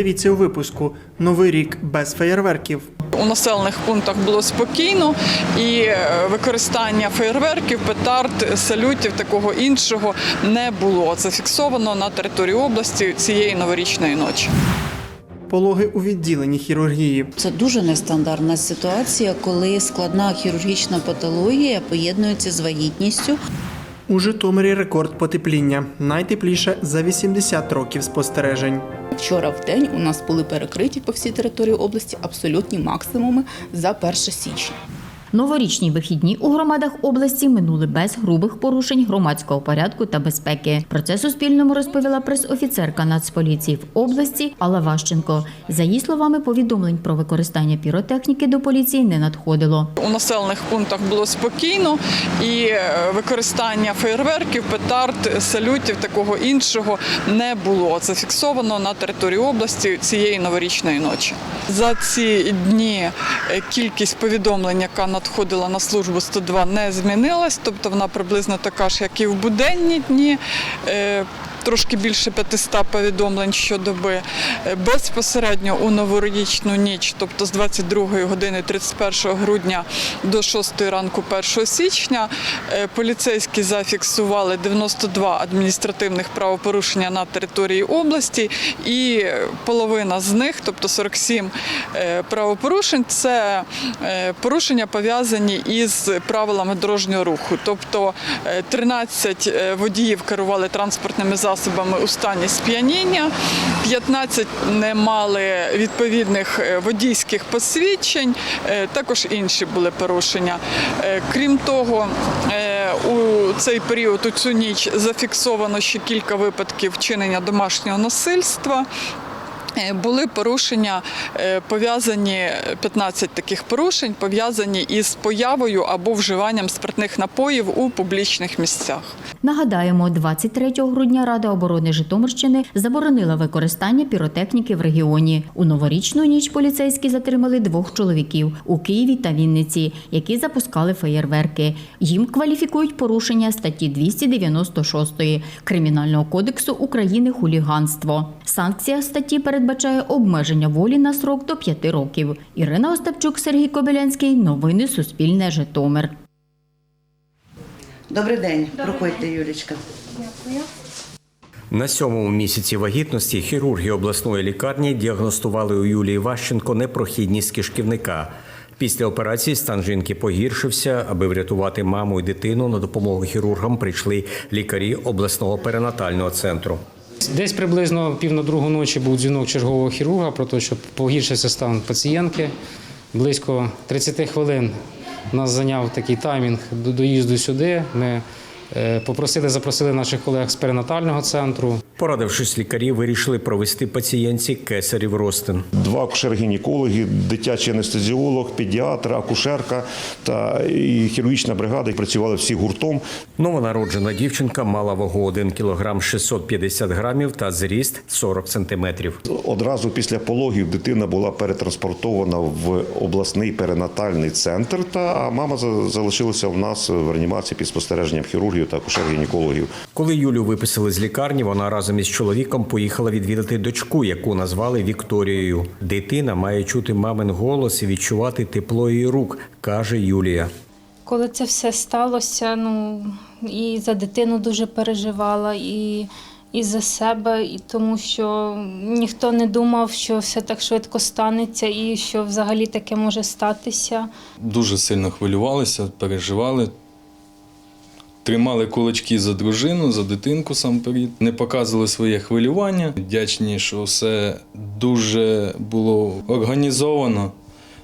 Дивіться у випуску Новий рік без феєрверків. У населених пунктах було спокійно і е, використання фейерверків, петард, салютів такого іншого не було зафіксовано на території області цієї новорічної ночі. Пологи у відділенні хірургії. Це дуже нестандартна ситуація, коли складна хірургічна патологія поєднується з вагітністю. У Житомирі рекорд потепління. Найтепліше за 80 років спостережень. Вчора в день у нас були перекриті по всій території області абсолютні максимуми за 1 січня. Новорічні вихідні у громадах області минули без грубих порушень громадського порядку та безпеки. Про це Суспільному розповіла прес-офіцерка Нацполіції в області Алла Ващенко. За її словами, повідомлень про використання піротехніки до поліції не надходило. У населених пунктах було спокійно і е, використання фейерверків, петард, салютів такого іншого не було зафіксовано на території області цієї новорічної ночі. За ці дні е, кількість повідомлень, яка надходила на службу 102, не змінилась, тобто вона приблизно така ж, як і в буденні дні. Е, Трошки більше 500 повідомлень щодоби. Е, Безпосередньо у новорічну ніч, тобто з 22 години 31 грудня до 6 ранку 1 січня, е, поліцейські зафіксували 92 адміністративних правопорушення на території області, і половина з них, тобто 47 е, правопорушень, це е, порушення пов'язані із правилами дорожнього руху. Тобто е, 13 е, водіїв керували транспортними засобами у стані сп'яніння, 15 не мали відповідних е, водійських посвідчень, е, також інші були порушення. Е, Крім того, у цей період, у цю ніч зафіксовано ще кілька випадків вчинення домашнього насильства. Були порушення пов'язані 15 таких порушень, пов'язані із появою або вживанням спиртних напоїв у публічних місцях. Нагадаємо, 23 грудня Рада оборони Житомирщини заборонила використання піротехніки в регіоні. У новорічну ніч поліцейські затримали двох чоловіків у Києві та Вінниці, які запускали феєрверки. Їм кваліфікують порушення статті 296 Кримінального кодексу України хуліганство. Санкція статті передбачає обмеження волі на срок до 5 років. Ірина Остапчук, Сергій Кобилянський. Новини Суспільне Житомир. Добрий день, проходьте, Юлічка. На сьомому місяці вагітності хірурги обласної лікарні діагностували у Юлії Ващенко непрохідність кишківника. Після операції стан жінки погіршився. Аби врятувати маму і дитину, на допомогу хірургам прийшли лікарі обласного перинатального центру. Десь приблизно пів на другу ночі був дзвінок чергового хірурга про те, що погіршився стан пацієнтки. Близько 30 хвилин нас зайняв такий таймінг до доїзду сюди. Ми попросили, запросили наших колег з перинатального центру. Порадившись, лікарі вирішили провести пацієнтці кесарів розтин. Два акушер-гінекологи, дитячий анестезіолог, педіатр, акушерка та і хірургічна бригада працювали всі гуртом. Новонароджена дівчинка мала вагу 1 кг 650 грамів та зріст 40 сантиметрів. Одразу після пологів дитина була перетранспортована в обласний перинатальний центр. Та а мама за- залишилася в нас в реанімації під спостереженням хірургів та акушер-гінекологів. Коли Юлю виписали з лікарні, вона разом із чоловіком поїхала відвідати дочку, яку назвали Вікторією. Дитина має чути мамин голос і відчувати тепло її рук, каже Юлія. Коли це все сталося, ну і за дитину дуже переживала, і, і за себе, і тому що ніхто не думав, що все так швидко станеться, і що взагалі таке може статися. дуже сильно хвилювалися, переживали. Тримали кулачки за дружину, за дитинку сам перед. Не показували своє хвилювання. Вдячні, що все дуже було організовано.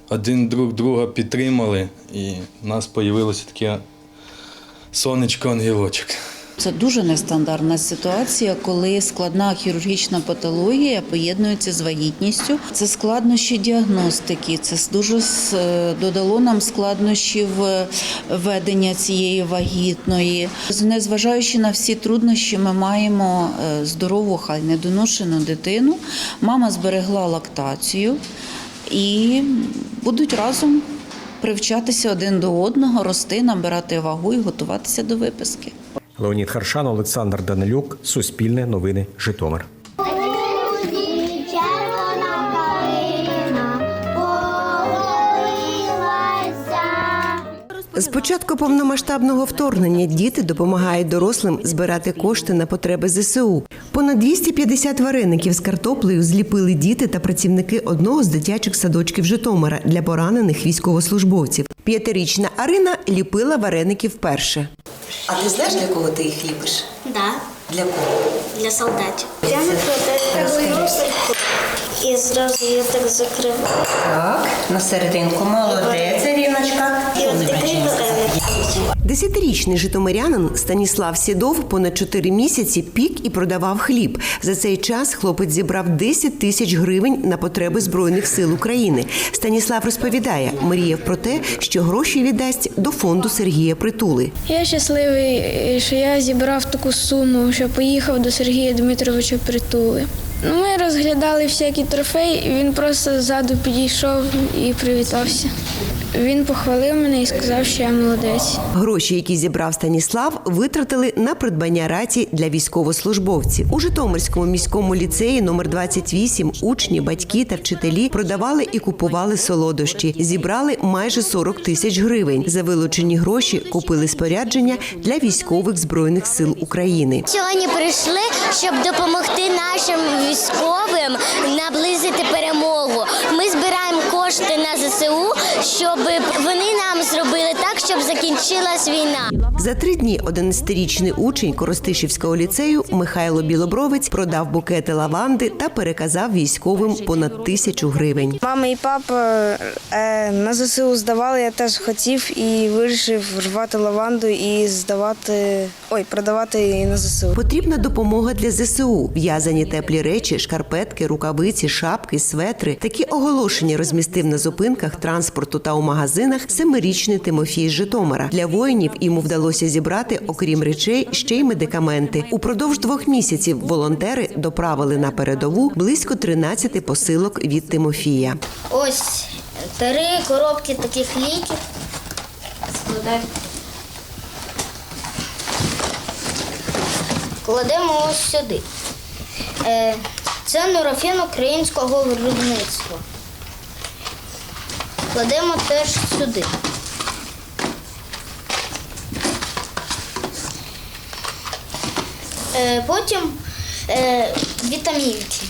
Один друг друга підтримали, і в нас з'явилося таке сонечко-ангелочок. Це дуже нестандартна ситуація, коли складна хірургічна патологія поєднується з вагітністю. Це складнощі діагностики. Це дуже е, додало нам складнощів е, ведення цієї вагітної. Незважаючи на всі труднощі, ми маємо е, здорову, хай недоношену дитину. Мама зберегла лактацію і будуть разом привчатися один до одного, рости, набирати вагу і готуватися до виписки. Леонід Харшан, Олександр Данилюк, Суспільне, Новини, Житомир. З початку повномасштабного вторгнення діти допомагають дорослим збирати кошти на потреби ЗСУ. Понад 250 вареників з картоплею зліпили діти та працівники одного з дитячих садочків Житомира для поранених військовослужбовців. П'ятирічна Арина ліпила вареників вперше. А ти знаєш, для кого ти їх ліпиш? Да, Для кого? для солдатів. Я накладаю і зразу я так закриваю. Так, на серединку молодець, Аріночка. Десятирічний житомирянин Станіслав Сідов понад чотири місяці пік і продавав хліб. За цей час хлопець зібрав 10 тисяч гривень на потреби збройних сил України. Станіслав розповідає, мріяв про те, що гроші віддасть до фонду Сергія Притули. Я щасливий, що я зібрав таку суму, що поїхав до Сергія Дмитровича Притули. Ну, ми розглядали всякі трофеї, він просто ззаду підійшов і привітався. Він похвалив мене і сказав, що я молодець. Гроші, які зібрав Станіслав, витратили на придбання раці для військовослужбовців. У Житомирському міському ліцеї номер 28 учні, батьки та вчителі продавали і купували солодощі. Зібрали майже 40 тисяч гривень. За вилучені гроші купили спорядження для військових збройних сил України. Сьогодні прийшли, щоб допомогти нашим військовим наблизити перемогу. Ми збираємо кошти на ЗСУ, щоб вони нам зробили так, щоб закінчилась війна. За три дні 11-річний учень Коростишівського ліцею Михайло Білобровець продав букети лаванди та переказав військовим понад тисячу гривень. Мама і папа е, на ЗСУ здавали, я теж хотів і вирішив рвати лаванду і здавати, ой, продавати її на ЗСУ. Потрібна допомога для ЗСУ. В'язані теплі речі, шкарпетки, рукавиці, шапки, светри. Такі оголошення розмістив на зупинках транспорту та у магазинах семирічний Тимофій з Житомира. Для воїнів йому вдалося зібрати, окрім речей, ще й медикаменти. Упродовж двох місяців волонтери доправили на передову близько 13 посилок від Тимофія. Ось три коробки таких ліків. Кладемо ось сюди. Е, Це нурофен українського виробництва. Кладемо теж сюди. Потім е, вітамінки.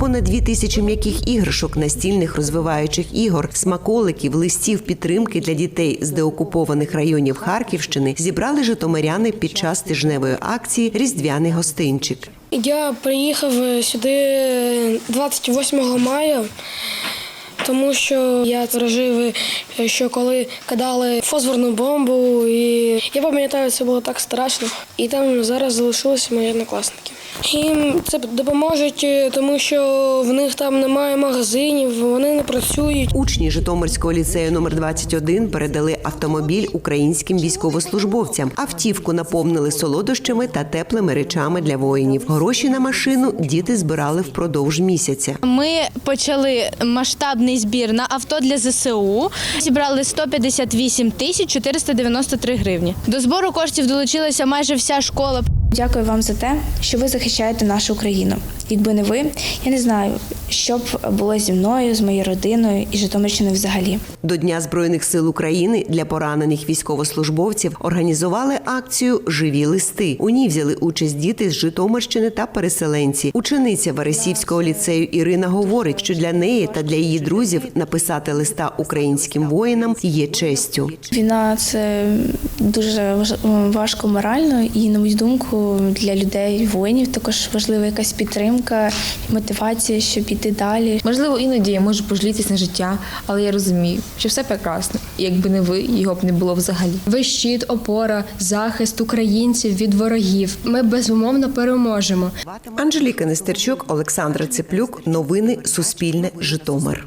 Понад дві тисячі м'яких іграшок, настільних розвиваючих ігор, смаколиків, листів підтримки для дітей з деокупованих районів Харківщини зібрали житомиряни під час тижневої акції Різдвяний гостинчик. Я приїхав сюди 28 мая, тому що я пережив, що коли кидали фосфорну бомбу, і я пам'ятаю, це було так страшно. І там зараз залишилися мої однокласники. Їм це допоможуть, тому що в них там немає магазинів, вони не працюють. Учні Житомирського ліцею номер 21 передали автомобіль українським військовослужбовцям. Автівку наповнили солодощами та теплими речами для воїнів. Гроші на машину діти збирали впродовж місяця. Ми почали масштабний збір на авто для ЗСУ. Зібрали 158 тисяч 493 гривні. До збору коштів долучилася майже вся школа. Дякую вам за те, що ви захищаєте нашу країну. Якби не ви, я не знаю, що б було зі мною, з моєю родиною і Житомирщиною взагалі. До Дня збройних сил України для поранених військовослужбовців організували акцію Живі листи. У ній взяли участь діти з Житомирщини та переселенці. Учениця Вересівського ліцею Ірина говорить, що для неї та для її друзів написати листа українським воїнам є честю. Війна це дуже важко морально, і на мою думку, для людей, воїнів також важлива якась підтримка, мотивація, щоб іти далі. Можливо, іноді я можу пожалітися на життя, але я розумію, що все прекрасно. І Якби не ви, його б не було взагалі. Ви щит, опора, захист українців від ворогів. Ми безумовно переможемо. Анжеліка Нестерчук, Олександра Цеплюк. Новини Суспільне. Житомир.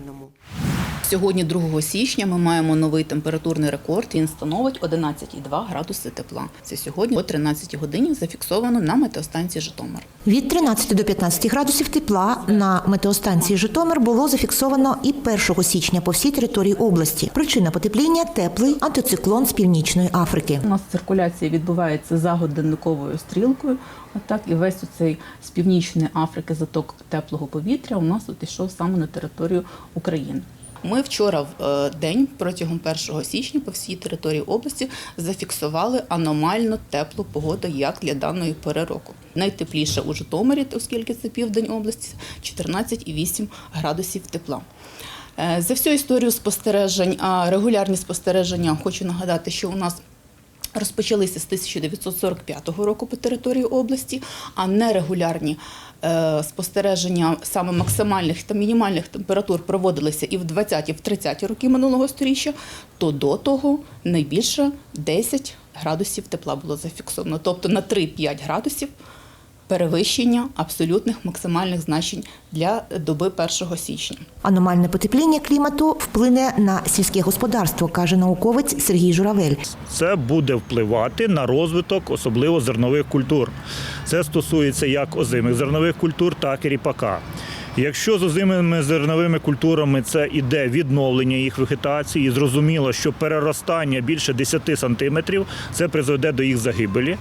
Сьогодні, 2 січня, ми маємо новий температурний рекорд. Він становить 11,2 градуси тепла. Це сьогодні о 13 годині зафіксовано на метеостанції Житомир. Від 13 до 15 градусів тепла на метеостанції Житомир було зафіксовано і 1 січня по всій території області. Причина потепління теплий антициклон з північної Африки. У нас циркуляція відбувається за годинниковою стрілкою. Отак і весь цей з північної Африки заток теплого повітря у нас тут ішов саме на територію України. Ми вчора в е, день протягом 1 січня по всій території області зафіксували аномально теплу погоду як для даної пори року. Найтепліше у Житомирі, оскільки це південь області, 14,8 градусів тепла. Е, За всю історію спостережень, а регулярні спостереження, хочу нагадати, що у нас розпочалися з 1945 року по території області, а нерегулярні е, спостереження саме максимальних та мінімальних температур проводилися і в 20-ті, в 30-ті роки минулого сторіччя, то до того найбільше 10 градусів тепла було зафіксовано. Тобто на 3-5 градусів перевищення абсолютних максимальних значень для доби 1 січня. Аномальне потепління клімату вплине на сільське господарство, каже науковець Сергій Журавель. Це буде впливати на розвиток, особливо зернових культур. Це стосується як озимих зернових культур, так і ріпака. Якщо з озимими зерновими культурами це іде відновлення їх вегетації, зрозуміло, що переростання більше 10 сантиметрів це призведе до їх загибелі,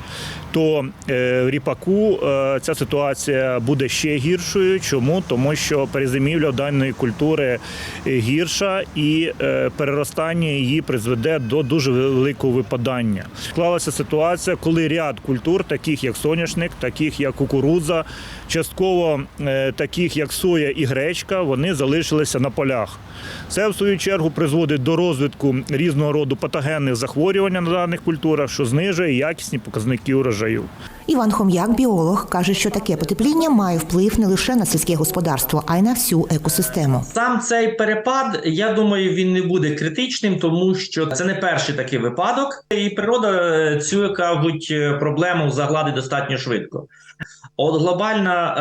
то е, в ріпаку е, ця ситуація буде ще гіршою. Чому? Тому що перезимівля даної культури е, гірша і е, переростання її призведе до дуже великого випадання. Склалася ситуація, коли ряд культур, таких як соняшник, таких як кукурудза, частково е, таких як соя і гречка, вони залишилися на полях. Це в свою чергу призводить до розвитку різного роду патогенних захворювань на даних культурах, що знижує якісні показники урожаю. Іван Хом'як, біолог, каже, що таке потепління має вплив не лише на сільське господарство, а й на всю екосистему. Сам цей перепад, я думаю, він не буде критичним, тому що це не перший такий випадок, і природа е, цю кажуть е, проблему загладить достатньо швидко. От глобальна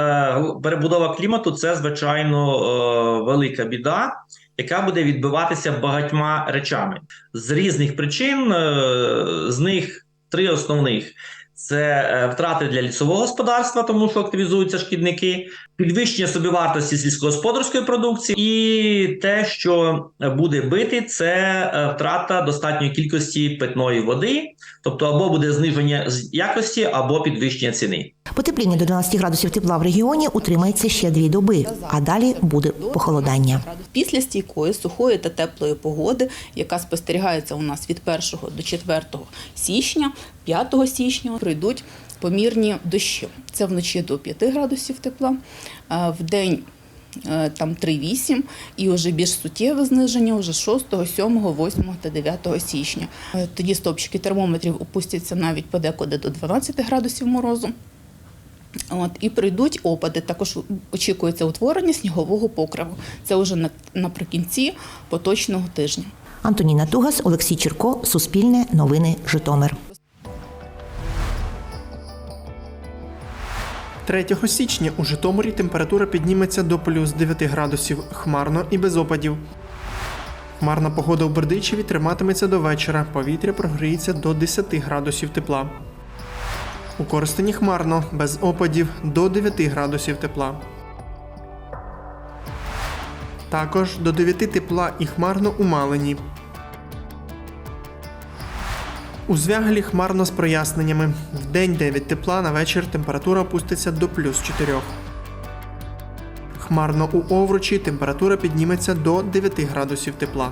е, перебудова клімату це звичайно е, велика біда, яка буде відбиватися багатьма речами з різних причин. е, з них три основних. Це втрати для лісового господарства, тому що активізуються шкідники, підвищення собівартості сільськогосподарської продукції, і те, що буде бити, це е, втрата достатньої кількості питної води, тобто або буде зниження з якості, або підвищення ціни. Потепління до 12 градусів тепла в регіоні утримається ще дві доби, а далі буде похолодання. Після стійкої, сухої та теплої погоди, яка спостерігається у нас від 1 до 4 січня, 5 січня прийдуть помірні дощі. Це вночі до 5 градусів тепла, в день е, там 3-8 і вже більш суттєве зниження вже 6, 7, 8 та 9 січня. Е, Тоді стопчики термометрів опустяться навіть подекуди до 12 градусів морозу. От, і прийдуть опади. Також очікується утворення снігового покриву. Це вже наприкінці поточного тижня. Антоніна Тугас, Олексій Черко, Суспільне, Новини, Житомир. 3 січня у Житомирі температура підніметься до плюс 9 градусів, хмарно і без опадів. Хмарна погода у Бердичеві триматиметься до вечора. Повітря прогріється до 10 градусів тепла. У Коростені хмарно, без опадів до 9 градусів тепла. Також до 9 тепла і хмарно у Малині. У звягелі хмарно з проясненнями. В день 9 тепла, на вечір температура опуститься до плюс 4. Хмарно у Овручі температура підніметься до 9 градусів тепла.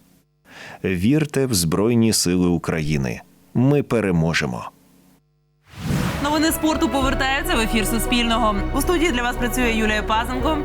Вірте в Збройні Сили України. Ми переможемо. Новини спорту повертаються в ефір Суспільного. У студії для вас працює Юлія Пазенко.